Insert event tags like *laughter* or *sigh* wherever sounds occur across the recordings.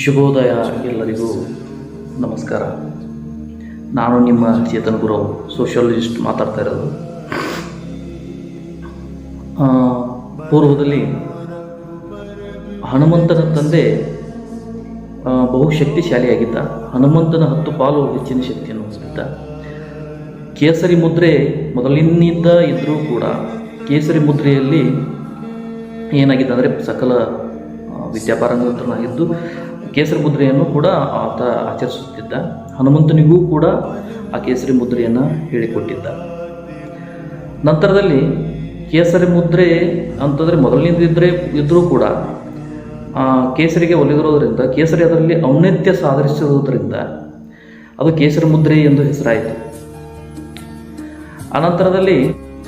ಶುಭೋದಯ ಎಲ್ಲರಿಗೂ ನಮಸ್ಕಾರ. ನಾನು ನಿಮ್ಮ ಚೇತನ್ ಗುರು, ಸೋಷಿಯಾಲಜಿಸ್ಟ್ ಮಾತಾಡ್ತಾ ಇರೋದು. ಪೂರ್ವದಲ್ಲಿ ಹನುಮಂತನ ತಂದೆ ಬಹುಶಕ್ತಿಶಾಲಿಯಾಗಿದ್ದ ಬಹು ಶಕ್ತಿಶಾಲಿಯಾಗಿದ್ದ ಹನುಮಂತನ ಹತ್ತು ಪಾಲು ಹೆಚ್ಚಿನ ಶಕ್ತಿಯನ್ನು ಹೊಂದಿದ್ದ. ಕೇಸರಿ ಮುದ್ರೆ ಮೊದಲಿನಿಂದ ಇದ್ದರೂ ಕೂಡ ಕೇಸರಿ ಮುದ್ರೆಯಲ್ಲಿ ಏನಾಗಿದೆ ಅಂದರೆ ಸಕಲ ವಿದ್ಯಾಪಾರಂಗತನಾಗಿದ್ದು ಕೇಸರಿ ಮುದ್ರೆಯನ್ನು ಕೂಡ ಆತ ಆಚರಿಸುತ್ತಿದ್ದ. ಹನುಮಂತನಿಗೂ ಕೂಡ ಆ ಕೇಸರಿ ಮುದ್ರೆಯನ್ನು ಹೇಳಿಕೊಟ್ಟಿದ್ದ. ನಂತರದಲ್ಲಿ ಕೇಸರಿ ಮುದ್ರೆ ಅಂತಂದರೆ ಮೊದಲಿನಿಂದ ಇದ್ದರೆ ಕೂಡ ಕೇಸರಿಗೆ ಒಲಿದಿರೋದ್ರಿಂದ, ಕೇಸರಿ ಅದರಲ್ಲಿ ಔನ್ನತ್ಯ ಸಾಧಿಸಿರುವುದರಿಂದ ಅದು ಕೇಸರಿ ಮುದ್ರೆ ಎಂದು ಹೆಸರಾಯಿತು. ಅನಂತರದಲ್ಲಿ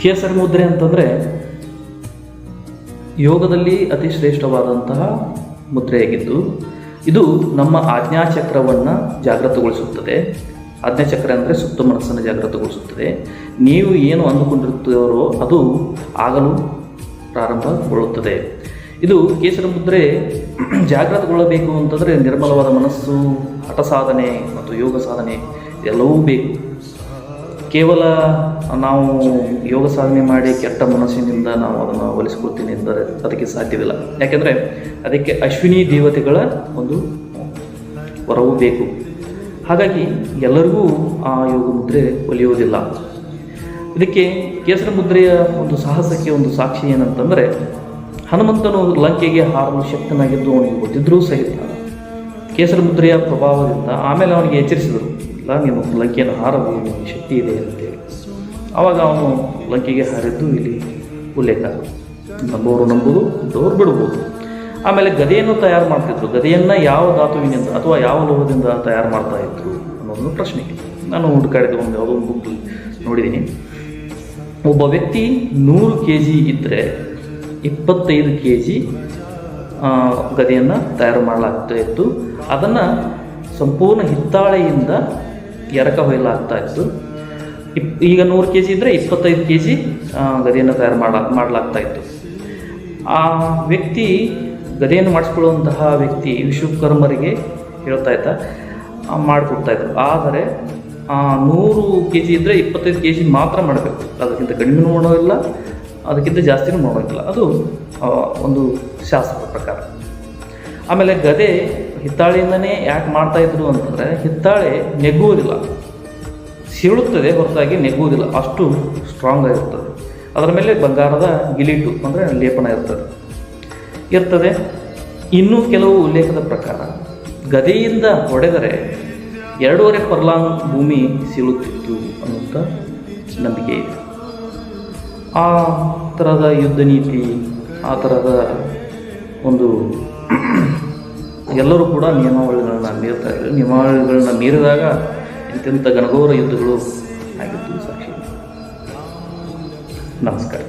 ಕೇಸರಿ ಮುದ್ರೆ ಅಂತಂದರೆ ಯೋಗದಲ್ಲಿ ಅತಿ ಶ್ರೇಷ್ಠವಾದಂತಹ ಮುದ್ರೆಯಾಗಿದ್ದು, ಇದು ನಮ್ಮ ಆಜ್ಞಾಚಕ್ರವನ್ನು ಜಾಗೃತಗೊಳಿಸುತ್ತದೆ. ಆಜ್ಞಾಚಕ್ರ ಅಂದರೆ ಸುತ್ತ ಮನಸ್ಸನ್ನು ಜಾಗೃತಗೊಳಿಸುತ್ತದೆ. ನೀವು ಏನು ಅಂದುಕೊಂಡಿರುತ್ತೀರೋ ಅದು ಆಗಲು ಪ್ರಾರಂಭಗೊಳ್ಳುತ್ತದೆ. ಇದು ಕೇಸರ ಮುದ್ರೆ *clears throat* ಜಾಗೃತಗೊಳ್ಳಬೇಕು ಅಂತಂದರೆ ನಿರ್ಮಲವಾದ ಮನಸ್ಸು ಹಠ ಸಾಧನೆ ಮತ್ತು ಯೋಗ ಸಾಧನೆ ಎಲ್ಲವೂ ಬೇಕು. ಕೇವಲ ನಾವು ಯೋಗ ಸಾಧನೆ ಮಾಡಿ ಕೆಟ್ಟ ಮನಸ್ಸಿನಿಂದ ನಾವು ಅದನ್ನು ಒಲಿಸ್ಕೊಳ್ತೀನಿ ಎಂದರೆ ಅದಕ್ಕೆ ಸಾಧ್ಯವಿಲ್ಲ. ಯಾಕೆಂದರೆ ಅದಕ್ಕೆ ಅಶ್ವಿನಿ ದೇವತೆಗಳ ಒಂದು ವರವು ಬೇಕು. ಹಾಗಾಗಿ ಎಲ್ಲರಿಗೂ ಆ ಯೋಗ ಮುದ್ರೆ ಒಲಿಯುವುದಿಲ್ಲ. ಇದಕ್ಕೆ ಕೇಸರ ಮುದ್ರೆಯ ಒಂದು ಸಾಹಸಕ್ಕೆ ಒಂದು ಸಾಕ್ಷಿ ಏನಂತಂದರೆ, ಹನುಮಂತನು ಲಂಕೆಗೆ ಹಾರಲು ಶಕ್ತನಾಗಿದ್ದು ಅವನಿಗೆ ಗೊತ್ತಿದ್ದರೂ ಸಹಿತ ಕೇಸರ ಮುದ್ರೆಯ ಪ್ರಭಾವದಿಂದ ಆಮೇಲೆ ಅವನಿಗೆ ಎಚ್ಚರಿಸಿದರು. ಇಲ್ಲ ನೀನು ಲಂಕೆಯನ್ನು ಹಾರಬಹುದು ಶಕ್ತಿ ಇದೆ ಅಂತೇಳಿ ಆವಾಗ ಅವನು ಲಂಕೆಗೆ ಹಾರಿದ್ದು ಇಲ್ಲಿ ಉಲ್ಲೇಖ. ನಂಬೋರು ನಂಬುದು ಡೋರ್ ಬಿಡ್ಬೋದು ಆಮೇಲೆ ಗದೆಯನ್ನು ತಯಾರು ಮಾಡ್ತಿದ್ರು. ಗದೆಯನ್ನು ಯಾವ ಧಾತುವಿನಿಂದ ಅಥವಾ ಯಾವ ಲೋಹದಿಂದ ತಯಾರು ಮಾಡ್ತಾ ಇದ್ರು ಅನ್ನೋದೊಂದು ಪ್ರಶ್ನೆ. ನಾನು ಹುಡುಕಾಡಿದ ಒಂದು ಯಾವುದೋ ಒಂದು ಬುಕ್ ನೋಡಿದ್ದೀನಿ. ಒಬ್ಬ ವ್ಯಕ್ತಿ ನೂರು ಕೆ ಜಿ ಇದ್ದರೆ ಇಪ್ಪತ್ತೈದು ಕೆ ಜಿ ಗದೆಯನ್ನು ತಯಾರು ಮಾಡಲಾಗ್ತಾ ಇತ್ತು. ಅದನ್ನು ಸಂಪೂರ್ಣ ಹಿತ್ತಾಳೆಯಿಂದ ಎರಕ ಹೊಯ್ಲಾಗ್ತಾ ಇತ್ತು ಇಪ್ ಈಗ ನೂರು ಕೆ ಜಿ ಇದ್ದರೆ ಇಪ್ಪತ್ತೈದು ಕೆ ಜಿ ಗದೆಯನ್ನು ತಯಾರು ಮಾಡ ಮಾಡಲಾಗ್ತಾ ಇತ್ತು. ಆ ವ್ಯಕ್ತಿ ಗದೆಯನ್ನು ಮಾಡಿಸ್ಕೊಳ್ಳುವಂತಹ ವ್ಯಕ್ತಿ ವಿಶ್ವಕರ್ಮರಿಗೆ ಹೇಳ್ತಾ ಇದ್ದ ಆ, ಮಾಡಿಕೊಡ್ತಾ ಇದ್ರು. ಆದರೆ ನೂರು ಕೆ ಜಿ ಇದ್ದರೆ ಇಪ್ಪತ್ತೈದು ಕೆ ಜಿ ಮಾತ್ರ ಮಾಡಬೇಕು. ಅದಕ್ಕಿಂತ ಕಡಿಮೆ ಮಾಡೋದಿಲ್ಲ ಅದಕ್ಕಿಂತ ಜಾಸ್ತಿನೂ ಮಾಡೋದಿಲ್ಲ ಅದು ಒಂದು ಶಾಸ್ತ್ರದ ಪ್ರಕಾರ. ಆಮೇಲೆ ಗದೆ ಹಿತ್ತಾಳೆಯಿಂದನೇ ಯಾಕೆ ಮಾಡ್ತಾ ಇದ್ರು ಅಂತಂದರೆ ಹಿತ್ತಾಳೆ ನೆಗ್ಗುವುದಿಲ್ಲ. ಸೀಳುತ್ತದೆ ಹೊರತಾಗಿ ನೆಗ್ಗುವುದಿಲ್ಲ. ಅಷ್ಟು ಸ್ಟ್ರಾಂಗ್ ಆಗಿರ್ತದೆ. ಅದರ ಮೇಲೆ ಬಂಗಾರದ ಗಿಲಿಟು ಅಂದರೆ ಲೇಪನ ಇರ್ತದೆ. ಇರ್ತದೆ. ಇನ್ನೂ ಕೆಲವು ಉಲ್ಲೇಖದ ಪ್ರಕಾರ, ಗದೆಯಿಂದ ಹೊಡೆದರೆ ಎರಡೂವರೆ ಪರ್ಲಾಂಗ್ ಭೂಮಿ ಸೀಳುತ್ತಿತ್ತು ಅನ್ನುವಂಥ ನಂಬಿಕೆ ಇದೆ. ಆ ಥರದ ಯುದ್ಧ ನೀತಿ, ಆ ಥರದ ಒಂದು ಎಲ್ಲರೂ ಕೂಡ ನಿಯಮಾವಳಿಗಳನ್ನು ಮೀರ್ತಾ ಇದ್ದಾರೆ. ನಿಯಮಾವಳಿಗಳನ್ನ ಮೀರಿದಾಗ ಇಂತಿಂಥ ಗಣಗೌರ ಯುದ್ಧಗಳು ಆಗಿದ್ದು ಸಾಕ್ಷಿ. ನಮಸ್ಕಾರ.